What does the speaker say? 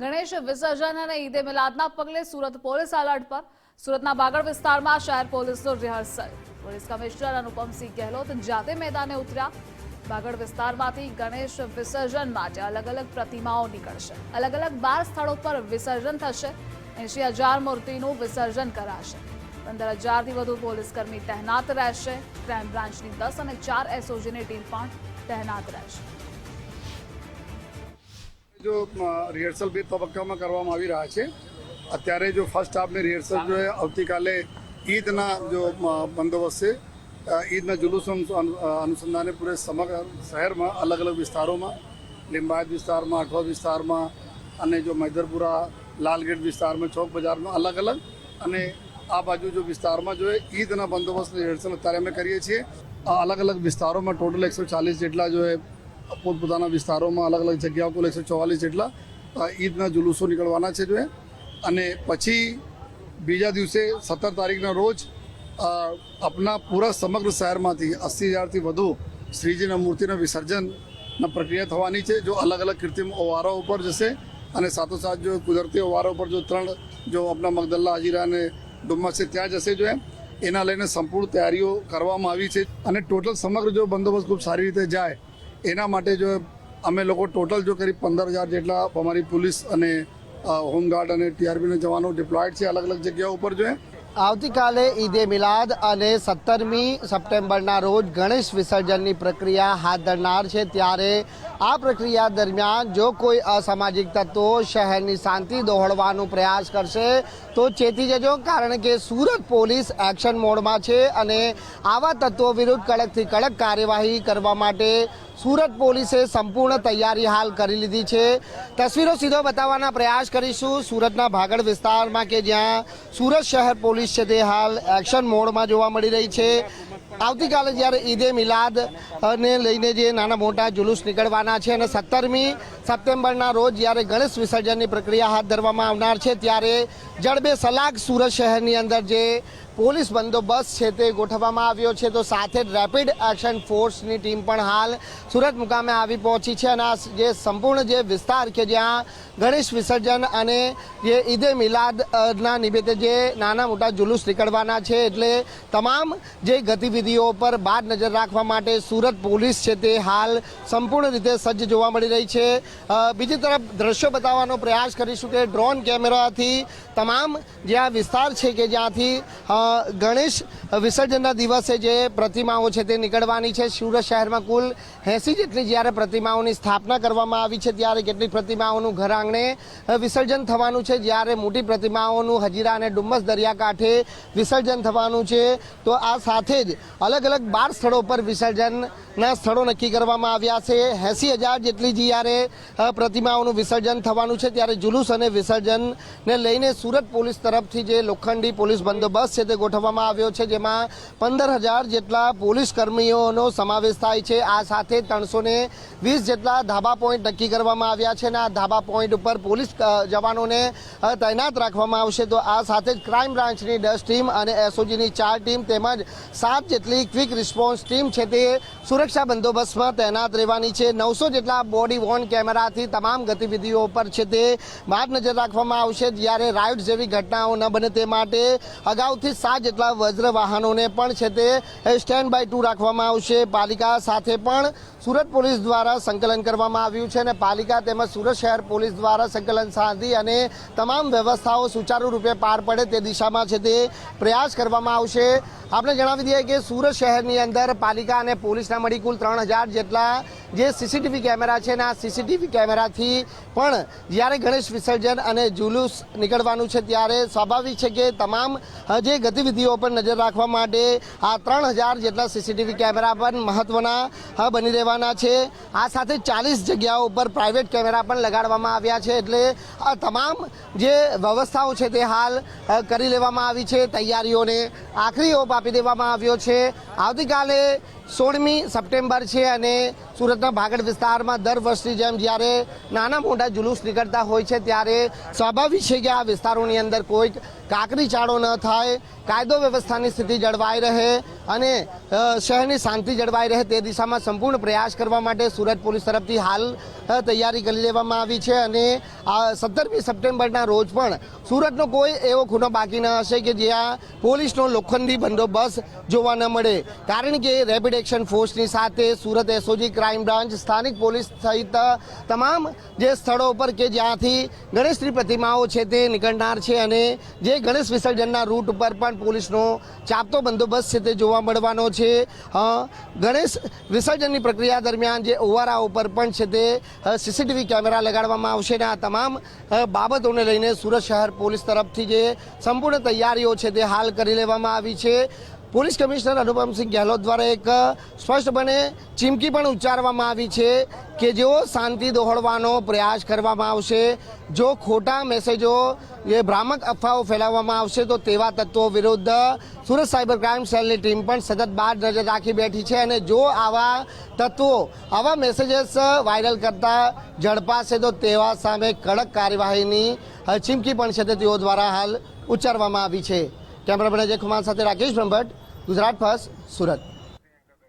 ગણેશ વિસર્જન અને ઈદે મિલાદના પગલે સુરત પોલીસ એલર્ટ પર. સુરતના બાગડ વિસ્તારમાં શહેર પોલીસનું rehearsal. Police commissioner Anupamsinh Gahlot જાતે મેદાને ઉતર્યા. બાગડ વિસ્તારમાંથી ગણેશ વિસર્જન માટે અલગ અલગ પ્રતિમાઓ નીકળશે. અલગ અલગ બાર સ્થળો પર વિસર્જન થશે. એંશી હજાર મૂર્તિનું વિસર્જન કરાશે. પંદર હજારથી વધુ પોલીસકર્મી તહેનાત રહેશે. ક્રાઇમ બ્રાન્ચની દસ અને ચાર એસઓજીની ટીમ પણ તહેનાત રહેશે. જો રિહર્સલ બે તબક્કામાં કરવામાં આવી રહ્યા છે. અત્યારે જો ફર્સ્ટ હાફની રિહર્સલ જો આવતીકાલે ઈદના જો બંદોબસ્ત છે. ઈદના જુલુસ અનુ- અનુ- અનુસંધાને પૂરે સમગ્ર શહેરમાં અલગ અલગ વિસ્તારોમાં, લિંબાયત વિસ્તારમાં, અઠવા વિસ્તારમાં અને જો મૈદરપુરા લાલગેટ વિસ્તારમાં, ચોક બજારમાં અલગ અલગ અને આ બાજુ જો વિસ્તારમાં જો ઈદના બંદોબસ્ત રિહર્સલ અત્યારે અમે કરીએ છીએ. અલગ અલગ વિસ્તારોમાં ટોટલ એકસો ચાલીસ જેટલા જો પોતપોતાના વિસ્તારોમાં અલગ અલગ જગ્યાઓ કુલ એકસો ચોવાલીસ જેટલા ઈદના જુલુસો નીકળવાના છે જોઈએ અને પછી બીજા દિવસે સત્તર તારીખના રોજ આપના પૂરા સમગ્ર શહેરમાંથી અસ્સી હજારથી વધુ શ્રીજીના મૂર્તિના વિસર્જનના પ્રક્રિયા થવાની છે, જો અલગ અલગ કૃત્રિમ ઓવારો ઉપર જશે અને સાથોસાથ જો કુદરતી ઓવારો ઉપર જો ત્રણ જો આપણા મગદલ્લા હાજીરા અને ડુમ્મસ ત્યાં જશે જો એમ એના લઈને સંપૂર્ણ તૈયારીઓ કરવામાં આવી છે અને ટોટલ સમગ્ર જો બંદોબસ્ત ખૂબ સારી રીતે જાય એના માટે જો અમે લોકો ટોટલ જો કરીબ પંદર હજાર જેટલા અમારી પોલીસ અને હોમગાર્ડ અને ટીઆરબીના જવાનો ડિપ્લોયડ છે અલગ અલગ જગ્યાઓ ઉપર જોઈએ આવતીકાલે ઈદે મિલાદ અને સત્તરમી સપ્ટેમ્બરના રોજ ગણેશ વિસર્જનની પ્રક્રિયા હાથ ધરનાર છે. ત્યારે આ પ્રક્રિયા દરમિયાન જો કોઈ અસામાજિક તત્વો શહેરની શાંતિ દોહડવાનો પ્રયાસ કરશે, તો ચેતી જજો, કારણ કે સુરત પોલીસ એક્શન મોડમાં છે અને આવા તત્વો વિરુદ્ધ કડકથી કડક કાર્યવાહી કરવા માટે સુરત પોલીસે સંપૂર્ણ તૈયારી હાલ કરી લીધી છે. તસવીરો સીધો બતાવવાના પ્રયાસ કરીશું. સુરતના ભાગડ વિસ્તારમાં કે જ્યાં સુરત શહેર પોલીસ છે તે હાલ એક્શન મોડમાં જોવા મળી રહી છે. આવતીકાલે જ્યારે ઈદે મિલાદ ને લઈને જે નાના મોટા જુલુસ નીકળવાના છે અને સત્તરમી સપ્ટેમ્બરના રોજ જ્યારે ગણેશ વિસર્જનની પ્રક્રિયા હાથ ધરવામાં આવનાર છે, ત્યારે જડબે સલાક સુરત શહેરની અંદર જે પોલીસ બંદોબસ્ત છે તે ગોઠવવામાં આવ્યો છે. તો સાથે જ રેપિડ એક્શન ફોર્સની ટીમ પણ હાલ સુરત મુકામે આવી પહોંચી છે અને આ જે સંપૂર્ણ જે વિસ્તાર કે જ્યાં ગણેશ વિસર્જન અને જે ઈદે મિલાદના નિમિત્તે જે નાના મોટા જુલુસ નીકળવાના છે એટલે તમામ જે ગતિવિધિઓ પર બાદ નજર રાખવા માટે સુરત પોલીસ છે તે હાલ સંપૂર્ણ રીતે સજ્જ જોવા મળી રહી છે. બીજી તરફ દ્રશ્યો બતાવવાનો પ્રયાસ કરીશું કે ડ્રોન કેમેરાથી તમામ જે આ વિસ્તાર છે કે જ્યાંથી ગણેશ વિસર્જનના દિવસે જે પ્રતિમાઓ છે તે નીકળવાની છે. સુરત શહેરમાં કુલ એંસી જેટલી જ્યારે પ્રતિમાઓની સ્થાપના કરવામાં આવી છે ત્યારે કેટલીક પ્રતિમાઓનું ઘર આંગણે વિસર્જન થવાનું છે. જ્યારે મોટી પ્રતિમાઓનું હજીરા અને ડુમ્મસ દરિયાકાંઠે વિસર્જન થવાનું છે, તો આ સાથે જ અલગ અલગ બાર સ્થળો પર વિસર્જનના સ્થળો નક્કી કરવામાં આવ્યા છે. એંસી હજાર જેટલી જ્યારે પ્રતિમાઓનું વિસર્જન થવાનું છે, ત્યારે જુલુસ અને વિસર્જનને લઈને સુરત પોલીસ તરફથી જે લોખંડી પોલીસ બંદોબસ્ત છે તે ગોઠવવામાં આવ્યો છે, જેમાં પંદર હજાર જેટલા પોલીસ કર્મીઓનો સમાવેશ થાય છે. આ સાથે ત્રણસો વીસ જેટલા ધાબા પોઈન્ટ નક્કી કરવામાં આવ્યા છે અને આ ધાબા પોઈન્ટ ઉપર પોલીસ જવાનોને તૈનાત રાખવામાં આવશે. તો આ સાથે જ ક્રાઇમ બ્રાન્ચની દસ ટીમ અને એસઓજીની ચાર ટીમ તેમજ સાત જેટલી ક્વિક રિસ્પોન્સ ટીમ છે તે સુરક્ષા બંદોબસ્તમાં તૈનાત રહેવાની છે. નવસો જેટલા બોડી વોર્ન કેમેરાથી તમામ ગતિવિધિઓ પર છે તે માર્ગ નજર રાખવામાં આવશે. જ્યારે રાઇડ જેવી ઘટનાઓ ન બને તે માટે અગાઉથી સાત જેટલા વજ્ર વાહનોને પણ છે તે સ્ટેન્ડ બાય ટુ રાખવામાં આવશે. પાલિકા સાથે પણ સુરત પોલીસ દ્વારા સંકલન કરવામાં આવ્યું છે અને પાલિકા તેમજ સુરત શહેર પોલીસ દ્વારા સંકલન સાધી અને તમામ વ્યવસ્થાઓ સુચારુ રૂપે પાર પડે તે દિશામાં છે તે પ્રયાસ કરવામાં આવશે. આપણે જણાવી દઈએ કે સુરત શહેરની અંદર પાલિકા અને પોલીસના મળી કુલ ત્રણ હજાર જેટલા જે સીસીટીવી કેમેરા છે અને આ સીસીટીવી કેમેરાથી પણ જ્યારે ગણેશ વિસર્જન અને જુલુસ નીકળવાનું છે ત્યારે સ્વાભાવિક છે કે તમામ જે ગતિવિધિઓ પર નજર રાખવા માટે આ ત્રણ હજાર જેટલા સીસીટીવી કેમેરા પણ મહત્વના બની બની રહેવાના છે. આ સાથે ચાલીસ જગ્યાઓ ઉપર પ્રાઇવેટ કેમેરા પણ લગાડવામાં આવ્યા છે. એટલે આ તમામ જે વ્યવસ્થાઓ છે તે હાલ કરી લેવામાં આવી છે. તૈયારીઓને આખરી ઓપ આપી દેવામાં આવ્યો છે. આવતીકાલે સોળમી સપ્ટેમ્બર છે અને સુરતના ભાગડ વિસ્તારમાં દર વર્ષની જેમ જ્યારે નાના મોટા જુલુસ નીકળતા હોય છે, ત્યારે સ્વાભાવિક છે કે આ વિસ્તારોની અંદર કોઈ કાકરી ચાળો ન થાય, કાયદો વ્યવસ્થાની સ્થિતિ જળવાઈ રહે અને શહેરની શાંતિ જળવાઈ રહે તે દિશામાં સંપૂર્ણ પ્રયાસ કરવા માટે સુરત પોલીસ તરફથી હાલ તૈયારી કરી લેવામાં આવી છે અને સત્તરમી સપ્ટેમ્બરના રોજ પણ સુરતનો કોઈ એવો ખૂણો બાકી ન હશે કે જ્યાં પોલીસનો લોખંડી બંદોબસ્ત જોવા ન મળે. કારણ કે રેપિડ એક્શન ફોર્સની સાથે સુરત એસઓજી ક્રાઇમ બ્રાન્ચ સ્થાનિક પોલીસ સહિત તમામ જે સ્થળો ઉપર કે જ્યાંથી ગણેશની પ્રતિમાઓ છે તે નીકળનાર છે અને જે ગણેશ વિસર્જનના રૂટ ઉપર પણ પોલીસનો ચાપતો બંદોબસ્ત છે તે જોવા મળવાનો છે. ગણેશ વિસર્જનની પ્રક્રિયા દરમિયાન જે ઓવારા ઉપર પણ છે તે સીસીટીવી કેમેરા લગાડવામાં આવશે અને આ તમામ બાબતોને લઈને સુરત શહેર પોલીસ તરફથી જે સંપૂર્ણ તૈયારીઓ છે તે હાલ કરી લેવામાં આવી છે. પોલીસ કમિશનર અનુપમસિંહ ગેહલોત દ્વારા એક સ્પષ્ટપણે ચીમકી પણ ઉચ્ચારવામાં આવી છે કે જેઓ શાંતિ દોહળવાનો પ્રયાસ કરવામાં આવશે, જો ખોટા મેસેજો એ ભ્રામક અફવાઓ ફેલાવવામાં આવશે, તો તેવા તત્વો વિરુદ્ધ સુરત સાયબર ક્રાઇમ સેલની ટીમ પણ સતત બાદ નજર રાખી બેઠી છે અને જો આવા તત્વો, આવા મેસેજીસ વાયરલ કરતા ઝડપાશે, તો તેવા સામે કડક કાર્યવાહીની ચીમકી પણ છે તેઓ દ્વારા હાલ ઉચ્ચારવામાં આવી છે. કેમેરામેન અજય કુમાર સાથે રાકેશ બ્રહ્મભટ્ટ ગુજરાત ફર્સ્ટ સુરત.